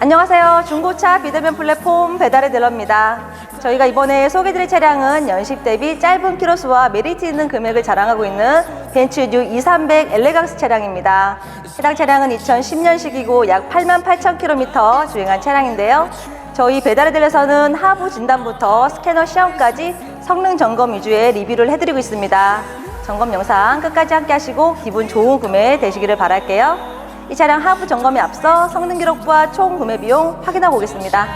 안녕하세요. 중고차 비대면 플랫폼 배달의 딜러입니다. 저희가 이번에 소개드릴 차량은 연식 대비 짧은 키로수와 메리트 있는 금액을 자랑하고 있는 벤츠 뉴 2300 엘레강스 차량입니다. 해당 차량은 2010년식이고 약 8만 8천 킬로미터 주행한 차량인데요. 저희 배달의 딜에서는 하부 진단부터 스캐너 시험까지 성능 점검 위주의 리뷰를 해드리고 있습니다. 점검 영상 끝까지 함께 하시고 기분 좋은 구매 되시기를 바랄게요. 이 차량 하부 점검에 앞서 성능 기록부와 총 구매 비용 확인하고 오겠습니다.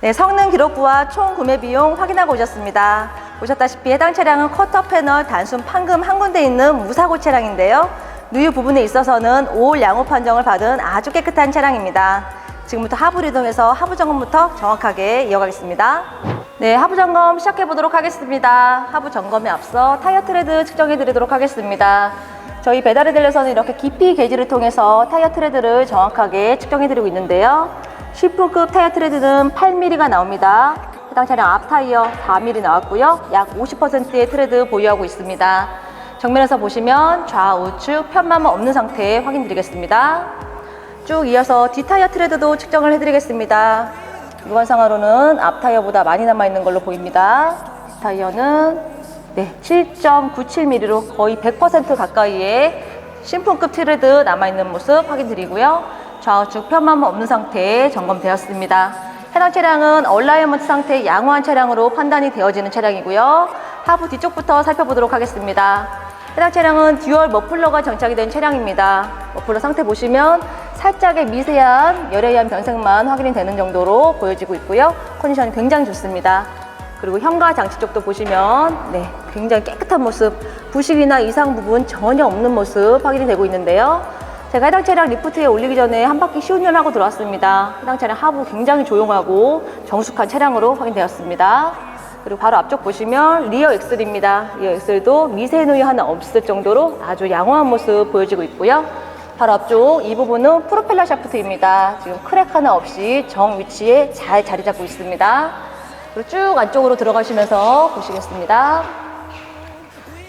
네, 성능 기록부와 총 구매 비용 확인하고 오셨습니다. 보셨다시피 해당 차량은 커터 패널 단순 판금 한 군데 있는 무사고 차량인데요. 누유 부분에 있어서는 5월 양호 판정을 받은 아주 깨끗한 차량입니다. 지금부터 하부 이동해서 하부 점검부터 정확하게 이어가겠습니다. 네, 하부 점검 시작해 보도록 하겠습니다. 하부 점검에 앞서 타이어 트레드 측정해 드리도록 하겠습니다. 저희 배달에 들려서는 이렇게 깊이 게이지를 통해서 타이어 트레드를 정확하게 측정해 드리고 있는데요. 10분급 타이어 트레드는 8mm가 나옵니다. 해당 차량 앞 타이어 4mm 나왔고요. 약 50%의 트레드 보유하고 있습니다. 정면에서 보시면 좌우측 편마모 없는 상태 확인 드리겠습니다. 쭉 이어서 뒤 타이어 트레드도 측정을 해드리겠습니다. 육안상으로는 앞 타이어보다 많이 남아있는 걸로 보입니다. 뒷 타이어는 네, 7.97mm로 거의 100% 가까이의 신품급 트레드 남아있는 모습 확인 드리고요. 좌우측 편마모 없는 상태 점검되었습니다. 해당 차량은 얼라이먼트 상태 양호한 차량으로 판단이 되어지는 차량이고요. 하부 뒤쪽부터 살펴보도록 하겠습니다. 해당 차량은 듀얼 머플러가 장착이 된 차량입니다. 머플러 상태 보시면 살짝의 미세한 열에 의한 변색만 확인이 되는 정도로 보여지고 있고요. 컨디션이 굉장히 좋습니다. 그리고 현가 장치 쪽도 보시면 네, 굉장히 깨끗한 모습, 부식이나 이상 부분 전혀 없는 모습 확인이 되고 있는데요. 제가 해당 차량 리프트에 올리기 전에 한 바퀴 시운전 하고 들어왔습니다. 해당 차량 하부 굉장히 조용하고 정숙한 차량으로 확인되었습니다. 그리고 바로 앞쪽 보시면 리어 엑셀입니다. 리어 엑셀도 미세 누이 하나 없을 정도로 아주 양호한 모습 보여지고 있고요. 바로 앞쪽 이 부분은 프로펠러 샤프트입니다. 지금 크랙 하나 없이 정 위치에 잘 자리 잡고 있습니다. 그리고 쭉 안쪽으로 들어가시면서 보시겠습니다.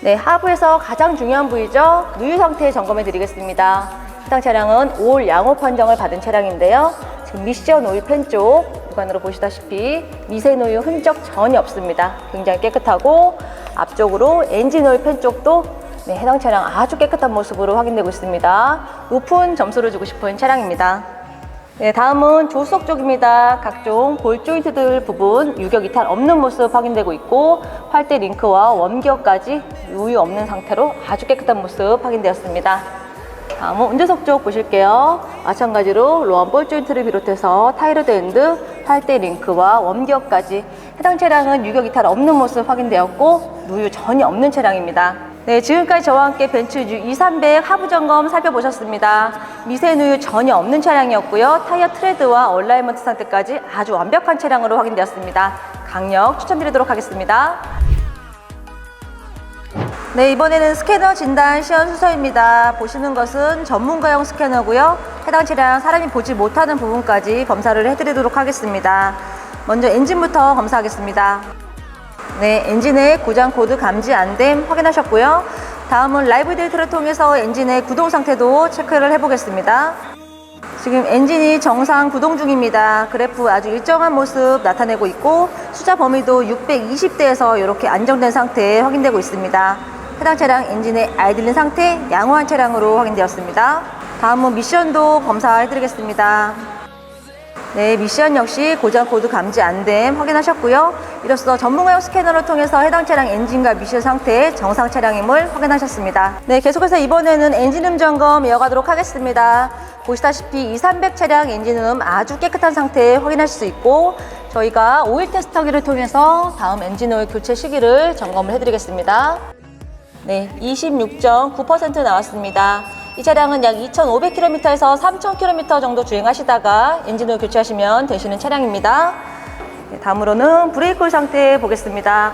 네, 하부에서 가장 중요한 부위죠. 누유 상태 점검해 드리겠습니다. 해당 차량은 5월 양호 판정을 받은 차량인데요. 지금 미션 오일 팬 쪽 육안으로 보시다시피 미세 노유 흔적 전혀 없습니다. 굉장히 깨끗하고 앞쪽으로 엔진 오일 팬 쪽도 네, 해당 차량 아주 깨끗한 모습으로 확인되고 있습니다. 높은 점수를 주고 싶은 차량입니다. 네, 다음은 조수석 쪽입니다. 각종 볼 조인트들 부분 유격 이탈 없는 모습 확인되고 있고 팔대 링크와 원기어까지 우유 없는 상태로 아주 깨끗한 모습 확인되었습니다. 다음은 운전석 쪽 보실게요. 마찬가지로 로한 볼 조인트를 비롯해서 타이르드 엔드, 팔대 링크와 원기어까지 해당 차량은 유격 이탈 없는 모습 확인되었고 누유 전혀 없는 차량입니다. 네, 지금까지 저와 함께 벤츠 U2300 하부 점검 살펴보셨습니다. 미세 누유 전혀 없는 차량이었고요. 타이어 트레드와 얼라이먼트 상태까지 아주 완벽한 차량으로 확인되었습니다. 강력 추천드리도록 하겠습니다. 네, 이번에는 스캐너 진단 시연 순서입니다. 보시는 것은 전문가용 스캐너고요. 해당 차량 사람이 보지 못하는 부분까지 검사를 해드리도록 하겠습니다. 먼저 엔진부터 검사하겠습니다. 네, 엔진의 고장 코드 감지 안 됨 확인하셨고요. 다음은 라이브 데이터를 통해서 엔진의 구동 상태도 체크를 해보겠습니다. 지금 엔진이 정상 구동 중입니다. 그래프 아주 일정한 모습 나타내고 있고 숫자 범위도 620대에서 이렇게 안정된 상태 확인되고 있습니다. 해당 차량 엔진의 아이들린 상태 양호한 차량으로 확인되었습니다. 다음은 미션도 검사해드리겠습니다. 네, 미션 역시 고장 코드 감지 안 됨 확인하셨고요. 이로써 전문가용 스캐너를 통해서 해당 차량 엔진과 미션 상태 정상 차량임을 확인하셨습니다. 네, 계속해서 이번에는 엔진 음 점검 이어가도록 하겠습니다. 보시다시피 2300 차량 엔진 음 아주 깨끗한 상태 확인하실 수 있고 저희가 오일 테스터기를 통해서 다음 엔진 오일 교체 시기를 점검을 해드리겠습니다. 네, 26.9% 나왔습니다. 이 차량은 약 2,500km에서 3,000km 정도 주행하시다가 엔진오일 교체하시면 되시는 차량입니다. 네, 다음으로는 브레이크 홀 상태 보겠습니다.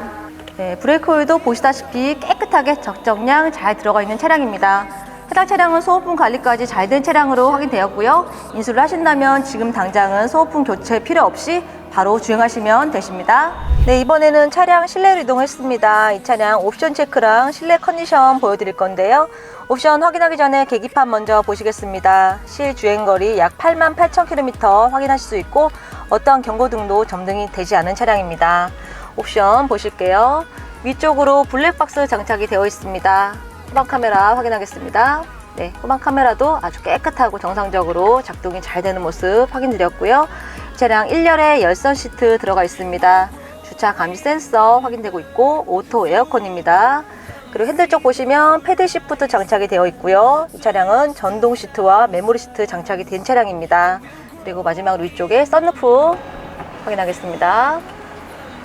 네, 브레이크 오일도 보시다시피 깨끗하게 적정량 잘 들어가 있는 차량입니다. 해당 차량은 소모품 관리까지 잘 된 차량으로 확인되었고요. 인수를 하신다면 지금 당장은 소모품 교체 필요 없이 바로 주행하시면 되십니다. 네, 이번에는 차량 실내로 이동했습니다. 이 차량 옵션 체크랑 실내 컨디션 보여드릴 건데요. 옵션 확인하기 전에 계기판 먼저 보시겠습니다. 실 주행거리 약 8만 8천 킬로미터 확인하실 수 있고 어떠한 경고등도 점등이 되지 않은 차량입니다. 옵션 보실게요. 위쪽으로 블랙박스 장착이 되어 있습니다. 후방 카메라 확인하겠습니다. 네, 후방 카메라도 아주 깨끗하고 정상적으로 작동이 잘 되는 모습 확인드렸고요. 차량 1열에 열선 시트 들어가 있습니다. 주차 감지 센서 확인되고 있고 오토 에어컨입니다. 그리고 핸들 쪽 보시면 패드 시프트 장착이 되어 있고요. 이 차량은 전동 시트와 메모리 시트 장착이 된 차량입니다. 그리고 마지막으로 위쪽에 썬루프 확인하겠습니다.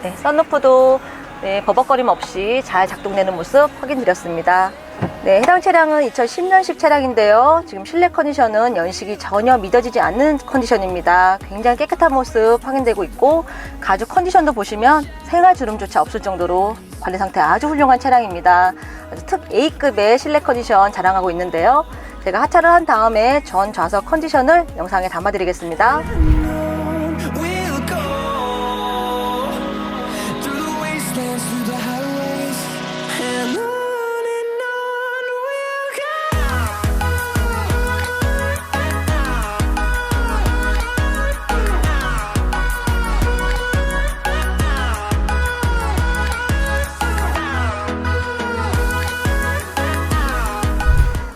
네, 썬루프도 네, 버벅거림 없이 잘 작동되는 모습 확인드렸습니다. 네, 해당 차량은 2010년식 차량인데요. 지금 실내 컨디션은 연식이 전혀 믿어지지 않는 컨디션입니다. 굉장히 깨끗한 모습 확인되고 있고 가죽 컨디션도 보시면 생활 주름조차 없을 정도로 관리 상태 아주 훌륭한 차량입니다. 아주 특 A급의 실내 컨디션 자랑하고 있는데요. 제가 하차를 한 다음에 전 좌석 컨디션을 영상에 담아드리겠습니다.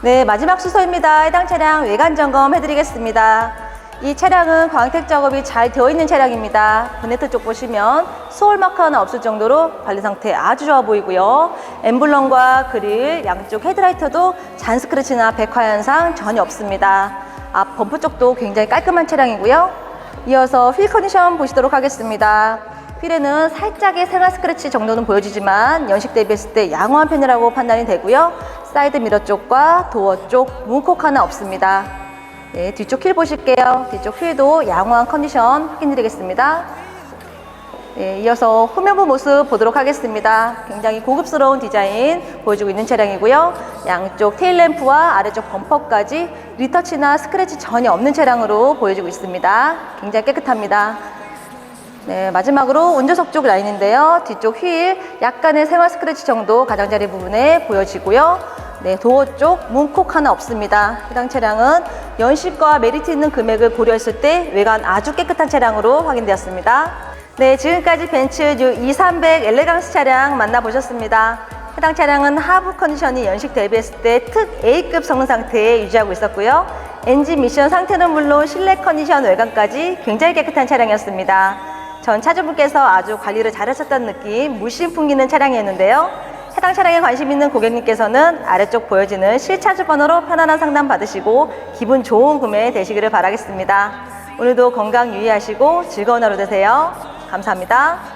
네, 마지막 수소입니다. 해당 차량 외관 점검 해드리겠습니다. 이 차량은 광택 작업이 잘 되어 있는 차량입니다. 보네트 쪽 보시면 소울 마크 하나 없을 정도로 관리 상태 아주 좋아 보이고요. 엠블럼과 그릴, 양쪽 헤드라이터도 잔 스크래치나 백화 현상 전혀 없습니다. 앞 범프 쪽도 굉장히 깔끔한 차량이고요. 이어서 휠 컨디션 보시도록 하겠습니다. 휠에는 살짝의 생활 스크래치 정도는 보여지지만 연식 대비했을 때 양호한 편이라고 판단이 되고요. 사이드 미러 쪽과 도어 쪽 문콕 하나 없습니다. 네, 뒤쪽 휠 보실게요. 뒤쪽 휠도 양호한 컨디션 확인드리겠습니다. 네, 이어서 후면부 모습 보도록 하겠습니다. 굉장히 고급스러운 디자인 보여주고 있는 차량이고요. 양쪽 테일램프와 아래쪽 범퍼까지 리터치나 스크래치 전혀 없는 차량으로 보여주고 있습니다. 굉장히 깨끗합니다. 네, 마지막으로 운전석 쪽 라인인데요. 뒤쪽 휠 약간의 생활 스크래치 정도 가장자리 부분에 보여지고요. 네, 도어 쪽 문콕 하나 없습니다. 해당 차량은 연식과 메리트 있는 금액을 고려했을 때 외관 아주 깨끗한 차량으로 확인되었습니다. 네, 지금까지 벤츠 U2300 엘레강스 차량 만나보셨습니다. 해당 차량은 하부 컨디션이 연식 대비했을 때 특 A급 성능 상태에 유지하고 있었고요. 엔진 미션 상태는 물론 실내 컨디션 외관까지 굉장히 깨끗한 차량이었습니다. 전 차주분께서 아주 관리를 잘하셨다는 느낌 물씬 풍기는 차량이었는데요. 해당 차량에 관심 있는 고객님께서는 아래쪽 보여지는 실차주 번호로 편안한 상담 받으시고 기분 좋은 구매 되시기를 바라겠습니다. 오늘도 건강 유의하시고 즐거운 하루 되세요. 감사합니다.